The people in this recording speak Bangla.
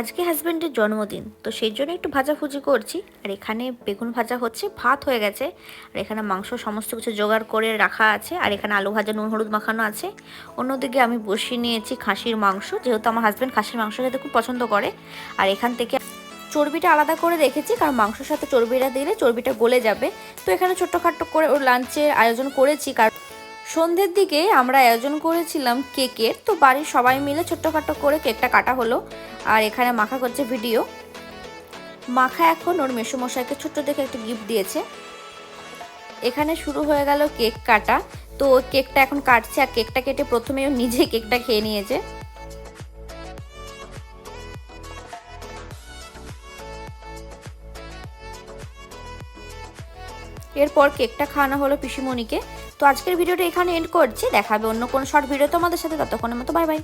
আজকে হাজব্যান্ডের জন্মদিন, তো সেই জন্য একটু ভাজাভুজি করছি। আর এখানে বেগুন ভাজা হচ্ছে, ভাত হয়ে গেছে। আর এখানে মাংস সমস্ত কিছু জোগাড় করে রাখা আছে। আর এখানে আলু ভাজা, নুন, হলুদ মাখানো আছে। অন্যদিকে আমি বসিয়ে নিয়েছি খাসির মাংস, যেহেতু আমার হাজব্যান্ড খাসির মাংস খেতে খুব পছন্দ করে। আর এখান থেকে চর্বিটা আলাদা করে রেখেছি, কারণ মাংসের সাথে চর্বিটা দিলে চর্বিটা গলে যাবে। তো এখানে ছোট্টখাট্টো করে ওর লাঞ্চের আয়োজন করেছি, কারণ সন্ধ্যের দিকে আমরা আয়োজন করেছিলাম কেকের, তো বাড়ির সবাই মিলে ছোট্টখাটো করে কেকটা কাটা হলো আর এখানে মাখা করছে ভিডিও। মাখা এখন ওর মেসোমশাইকে ছোট্ট দেখে একটা গিফট দিয়েছে। এখানে শুরু হয়ে গেল কেক কাটা, তো কেকটা এখন কাটছে আর কেকটা কেটে প্রথমে নিজে কেকটা খেয়ে নিয়েছে। এরপর কেকটা খাওয়ানো হলো পিসিমণিকে। তো আজকের ভিডিওটা এখানে এন্ড করছি। দেখাবে অন্য কোনো শর্ট ভিডিও তোমাদের সাথে। ততক্ষণের মতো বাই বাই